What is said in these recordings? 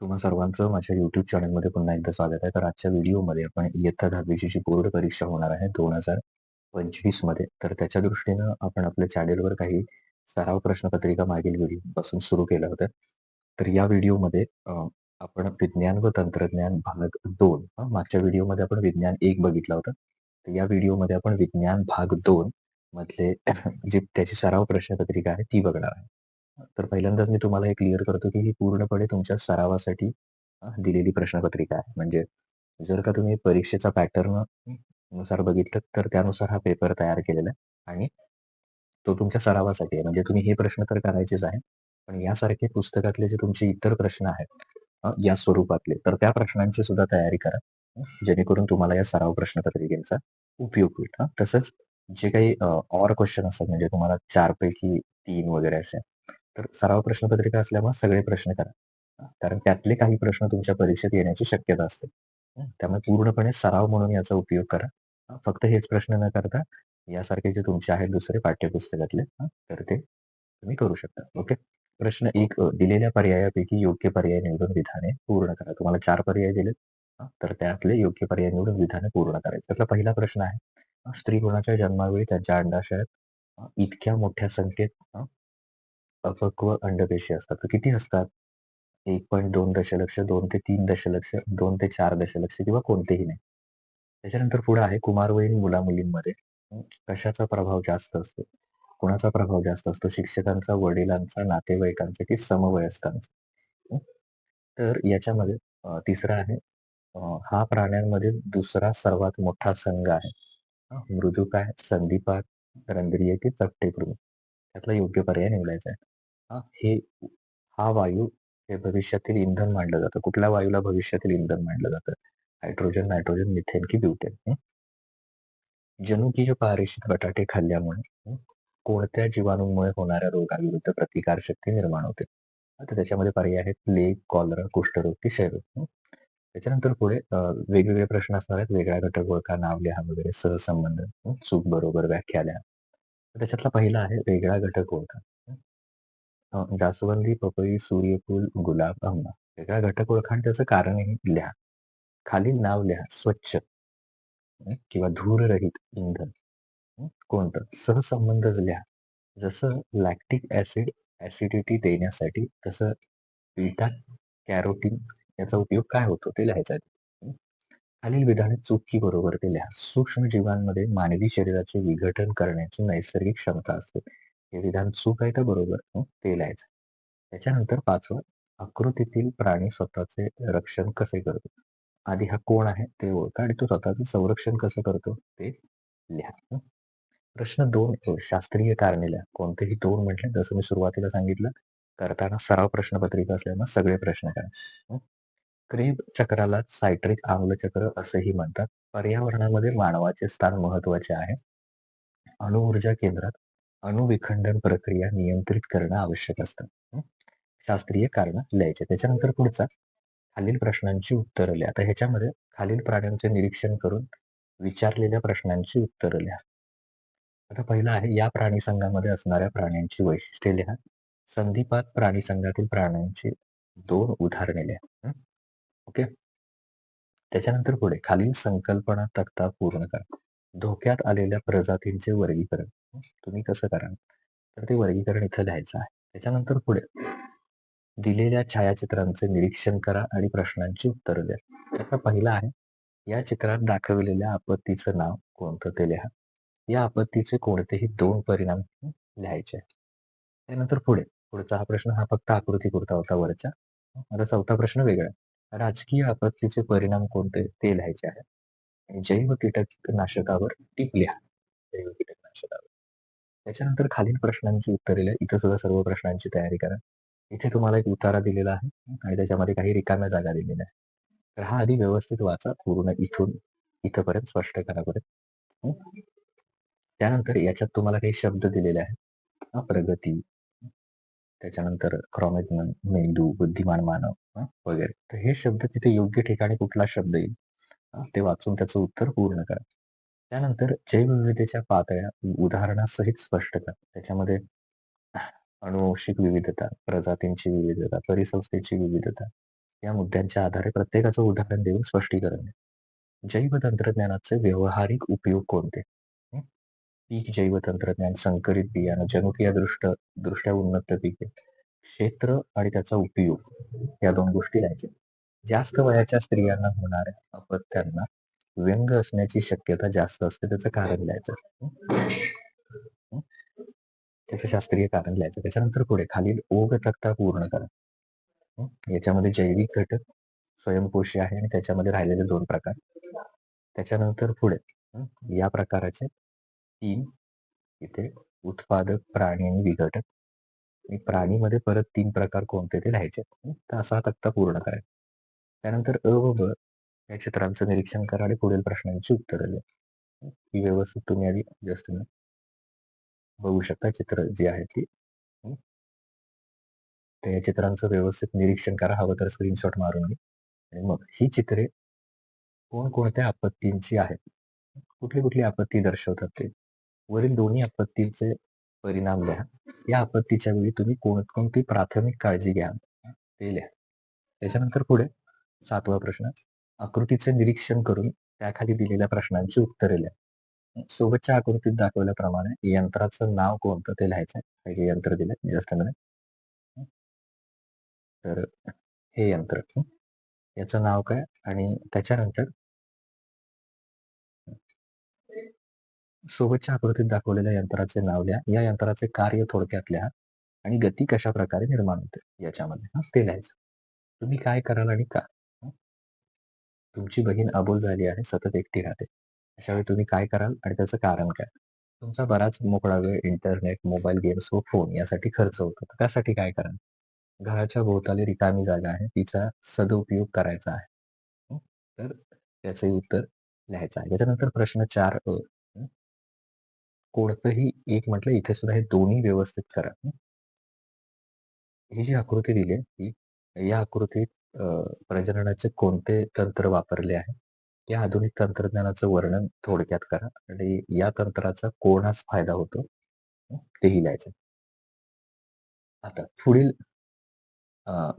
तुम्हा सर्वांचं माझ्या युट्यूब चॅनलमध्ये पुन्हा एकदा स्वागत आहे. तर आजच्या व्हिडिओमध्ये आपण इयत्ता 10वीची जी बोर्ड परीक्षा होणार आहे 2025 मध्ये, तर त्याच्या दृष्टीनं आपण आपल्या चॅनेलवर काही सराव प्रश्नपत्रिका मागील व्हिडिओपासून सुरू केलं होतं. तर या व्हिडिओमध्ये आपण विज्ञान व तंत्रज्ञान भाग दोन मागच्या व्हिडिओमध्ये आपण विज्ञान एक बघितला होता. तर या व्हिडिओमध्ये आपण विज्ञान भाग दोन मधले जी त्याची सराव प्रश्नपत्रिका आहे ती बघणार आहे. तर पहिल्यांदाच मी तुम्हाला हे क्लिअर करतो, की ही पूर्णपणे तुमच्या सरावासाठी अ, दिलेली प्रश्नपत्रिका आहे. म्हणजे जर का तुम्ही परीक्षेचा पॅटर्ननुसार बघितलं, तर त्यानुसार हा पेपर तयार केलेला आहे आणि तो तुमच्या सरावासाठी आहे. म्हणजे तुम्ही हे प्रश्न तर करायचेच आहे पण यासारखे पुस्तकातले जे तुमचे इतर प्रश्न आहेत अ, या स्वरूपातले, तर त्या प्रश्नांची सुद्धा तयारी करा. जेणेकरून तुम्हाला या सराव प्रश्नपत्रिकेचा उपयोग होईल. हां, तसंच जे काही अ, ऑर क्वेशन असतात म्हणजे तुम्हाला 4 पैकी 3 वगैरे असे, तर सराव प्रश्नपत्रिका असल्यामुळे सगळे प्रश्न करा. कारण त्यातले काही प्रश्न तुमच्या परीक्षेत येण्याची शक्यता असते. त्यामुळे पूर्णपणे सराव म्हणून याचा उपयोग करा. फक्त हेच प्रश्न न करता यासारखे जे तुमचे आहेत दुसरे पाठ्यपुस्तकातले तर ते तुम्ही करू शकता. ओके. प्रश्न एक दिलेल्या पर्यायापैकी योग्य पर्याय निवडून विधाने पूर्ण करा. तुम्हाला चार पर्याय दिलेत. तर त्यातले योग्य पर्याय निवडून विधाने पूर्ण करायचे. त्यातला पहिला प्रश्न आहे, स्त्री गुणाच्या जन्मावेळी त्यांच्या अंडाशयात इतक्या मोठ्या संख्येत अपक्व अंडपेशी असतात. तर किती असतात? 1.2 दशलक्ष, दोन ते तीन दशलक्ष, दोन ते चार दशलक्ष किंवा कोणतेही नाही. त्याच्यानंतर पुढे आहे कुमारवयीन मुला-मुलींमध्ये कशाचा प्रभाव जास्त असतो? कुणाचा प्रभाव जास्त असतो? शिक्षकांचा, वडिलांचा, नातेवाईकांचा की समवयस्कांचा? तर याच्यामध्ये तिसरा आहे हा प्राण्यांमध्ये दुसरा सर्वात मोठा संघ आहे. मृदुकाय, संधिपाद, रंध्रीय की चपटेकृमी? त्यातला योग्य पर्याय निवडायचा आहे. हां, हे हा वायू हे भविष्यातील इंधन मानलं जातं. कुठल्या वायूला भविष्यातील इंधन मानलं जातं? हायड्रोजन, नायट्रोजन, मिथेन की ब्युटेन? हं. जनुकीय पारेषित बटाटे खाल्ल्यामुळे हं, कोणत्या जीवाणूंमुळे होणाऱ्या रोगाविरुद्ध प्रतिकारशक्ती निर्माण होते? आता त्याच्यामध्ये पर्याय आहेत प्लेग, कॉलरा, कुष्ठरोग की क्षयरोग? हं. त्याच्यानंतर पुढे अ, वेगवेगळे प्रश्न असणार आहेत. वेगळा घटक ओळखा, नाव लिहा वगैरे, सहसंबंध, हं, चूक बरोबर व्याख्या द्या. तर त्याच्यातला पहिला आहे वेगळा घटक ओळखा. अ, जास्वंदी, पपई, सूर्यफूल, गुलाब, आंबा. वेगळा घटक ओळखा आणि त्याचं कारणही लिहा. खालील नाव लिहा. स्वच्छ हं, किंवा धूररहित इंधन हं, कोणतं? सहसंबंधच लिहा. जसं लॅक्टिक ॲसिड ॲसिडिटी देण्यासाठी, तसं बीटा कॅरोटीन याचा उपयोग काय होतो ते लिहायचं आहे. हं. खालील विधाने चुकी बरोबर ते लिहा. सूक्ष्म जीवांमध्ये मानवी शरीराचे विघटन करण्याची नैसर्गिक क्षमता असते. हे विधान चूक आहे तर बरोबर? हो, ते लिहायचं. त्याच्यानंतर पाचवं आकृतीतील प्राणी स्वतःचे रक्षण कसे करतो? आधी हा कोण आहे ते ओळखा आणि तो स्वतःचं संरक्षण कसं करतो ते लिहा. प्रश्न दोन शास्त्रीय कारणे लिहा. कोणतेही दोन म्हटले जसं मी सुरुवातीला सांगितलं, करताना सराव प्रश्नपत्रिका असल्यामुळे सगळे प्रश्न काय हं. क्रेब चक्राला सायट्रिक आम्लचक्र असेही म्हणतात. पर्यावरणामध्ये मानवाचे स्थान महत्त्वाचे आहे. अणुऊर्जा केंद्रात अणुविखंडन प्रक्रिया नियंत्रित करणं आवश्यक असतं. हं. शास्त्रीय कारण लिहायचे. त्याच्यानंतर पुढचा खालील प्रश्नांची उत्तरं लिहा. आता ह्याच्यामध्ये खालील प्राण्यांचे निरीक्षण करून विचारलेल्या प्रश्नांची उत्तरं लिहा. आता पहिलं आहे या प्राणीसंघामध्ये असणाऱ्या प्राण्यांची वैशिष्ट्ये लिहा. संधीपात प्राणी संघातील प्राण्यांची दोन उदाहरणे लिहा. हं. ओके. त्याच्यानंतर पुढे खालील संकल्पना तक्ता पूर्ण करा. धोक्यात आलेल्या प्रजातींचे वर्गीकरण तुम्ही कसं कराल? तर ते वर्गीकरण इथं लिहायचं आहे. त्याच्यानंतर पुढे दिलेल्या छायाचित्रांचे निरीक्षण करा आणि प्रश्नांची उत्तरं द्या. त्याचा पहिला आहे, या चित्रात दाखवलेल्या आपत्तीचं नाव कोणतं ते लिहा. या आपत्तीचे कोणतेही दोन परिणाम लिहायचे त्यानंतर पुढे, पुढचा हा प्रश्न हा फक्त आकृती पुरता होता वरच्या. आता चौथा प्रश्न वेगळा. राजकीय आपत्तीचे परिणाम कोणते ते लिहायचे आहे. आणि जैव कीटकनाशकावर टिप लिहा. जैव कीटकनाशकावर. त्याच्यानंतर खालील प्रश्नांची उत्तरे लिहा. इथं सुद्धा सर्व प्रश्नांची तयारी करा. इथे तुम्हाला एक उतारा दिलेला आहे आणि त्याच्यामध्ये काही रिकाम्या जागा दिलेल्या आहेत. तर हा आधी व्यवस्थित वाचा. पूर्ण इथून इथपर्यंत स्पष्ट करा त्यानंतर याच्यात तुम्हाला काही शब्द दिलेले आहेत. प्रगती, त्याच्यानंतर क्रॉनिग्मन, मेंदू, बुद्धिमान मानव वगैरे. तर हे शब्द तिथे योग्य ठिकाणी कुठला शब्द येईल ते वाचून त्याचं उत्तर पूर्ण करा. त्यानंतर जैवविविधतेच्या पातळ्या उदाहरणासहित स्पष्ट करा. त्याच्यामध्ये अनुवांशिक विविधता, प्रजातींची विविधता, परिसंस्थेची विविधता, या मुद्द्यांच्या आधारे प्रत्येकाचं उदाहरण देऊन स्पष्टीकरण द्या. जैव तंत्रज्ञानाचे व्यावहारिक उपयोग कोणते? हं? पीक जैव तंत्रज्ञान, संकरित बियाणं, जनुकीय दृष्ट दृष्ट्या उन्नत पिके, क्षेत्र आणि त्याचा उपयोग या दोन गोष्टी लिहायच्या. जास्त वयाच्या स्त्रियांना होणाऱ्या अपत्यांना व्यंग असण्याची शक्यता जास्त असते त्याचं कारण लिहायचं. त्याचं शास्त्रीय कारण लिहायचं. त्याच्यानंतर पुढे खालील ओघ तक्ता पूर्ण करा. याच्यामध्ये जैविक घटक, स्वयंपोषी आहे आणि त्याच्यामध्ये राहिलेले दोन प्रकार. त्याच्यानंतर पुढे या प्रकाराचे तीन इथे उत्पादक, प्राणी आणि विघटक. आणि प्राणीमध्ये परत तीन प्रकार कोणते ते लिहायचे. तर असा तक्ता पूर्ण करायचा. त्यानंतर अ व ब या चित्रांचं निरीक्षण करा आणि पुढील प्रश्नांची उत्तरं लिहा. ही व्यवस्थित तुम्ही आधी जस्ट बघू शकता चित्र जी आहेत ती. तर या चित्रांचं व्यवस्थित निरीक्षण करा हवं तर स्क्रीनशॉट मारून आणि मग ही चित्रे कोणकोणत्या आपत्तींची आहेत? कुठली कुठली आपत्ती दर्शवतात ते? वरील दोन्ही आपत्तींचे परिणाम लिहा. या आपत्तीच्या वेळी तुम्ही कोणकोणती प्राथमिक काळजी घ्या ते लिहा. त्याच्यानंतर पुढे सातवा प्रश्न आकृतीचे निरीक्षण करून त्याखाली दिलेल्या प्रश्नांची उत्तरे लिहा. सोबतच्या आकृतीत दाखवल्याप्रमाणे यंत्राचं नाव कोणतं ते लिहायचं आहे. जे यंत्र दिलं जस्ट मिनिट. तर हे यंत्र याचं नाव काय आणि त्याच्यानंतर सोबतच्या आकृतीत दाखवलेल्या यंत्राचे नाव लिहा. या यंत्राचे कार्य थोडक्यात लिहा आणि गती कशा प्रकारे निर्माण होते याच्यामध्ये हा ते लिहायचं. तुम्ही काय कराल आणि का? तुमची बहीण अबोल झाली आहे, सतत एकटी राहते. अशा वेळी तुम्ही काय कराल आणि त्याचं कारण काय? तुमचा बराच मोकळा वेळ इंटरनेट, मोबाईल गेम्स व फोन यासाठी खर्च होतो. त्यासाठी काय कराल? घराच्या भोवताली रिकामी जागा आहे, तिचा सदुपयोग करायचा आहे. तर त्याचे उत्तर लिहायचं आहे. त्याच्यानंतर प्रश्न चार अ कोणतंही एक म्हटलं इथे सुद्धा हे दोन्ही व्यवस्थित करा. ही जी आकृती दिली आहे, ही या आकृतीत प्रजननाचे कोणते तंत्र वापरले आहे? या आधुनिक तंत्रज्ञानाचं वर्णन थोडक्यात करा आणि या तंत्राचा कोणास फायदा होतो? तेही लिहायचं. आता पुढील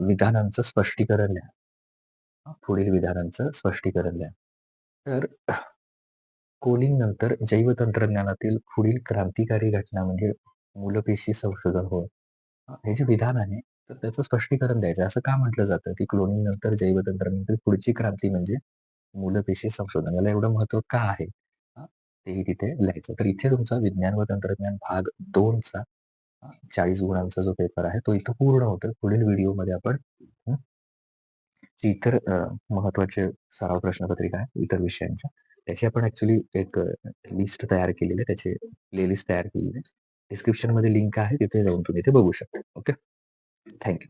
विधानांचं स्पष्टीकरण लिहा. पुढील विधानांचं स्पष्टीकरण लिहा. तर कोलिंग नंतर जैव तंत्रज्ञानातील पुढील क्रांतिकारी घटना म्हणजे मूलपेशी संशोधन होय. हे जे विधान आहे, तर त्याचं स्पष्टीकरण द्यायचं असं का म्हटलं जातं, की क्लोनिंग नंतर जैव पुढची क्रांती म्हणजे मूलपेशी संशोधनाला एवढं महत्त्व का आहे? तेही तिथे लिहायचं. तर इथे तुमचा विज्ञान व तंत्रज्ञान भाग 2 चा हां, 40 गुणांचा जो पेपर आहे, तो इथं पूर्ण होतो पुढील व्हिडिओमध्ये आपण हं, जी इतर महत्त्वाचे सराव प्रश्नपत्रिका आहे, इतर विषयांच्या, त्याची आपण ऍक्च्युली एक लिस्ट तयार केलेली आहे. त्याची प्लेलिस्ट तयार केलेली आहे. डिस्क्रिप्शनमध्ये लिंक आहे. तिथे जाऊन तुम्ही ते बघू शकता. ओके. Thank you.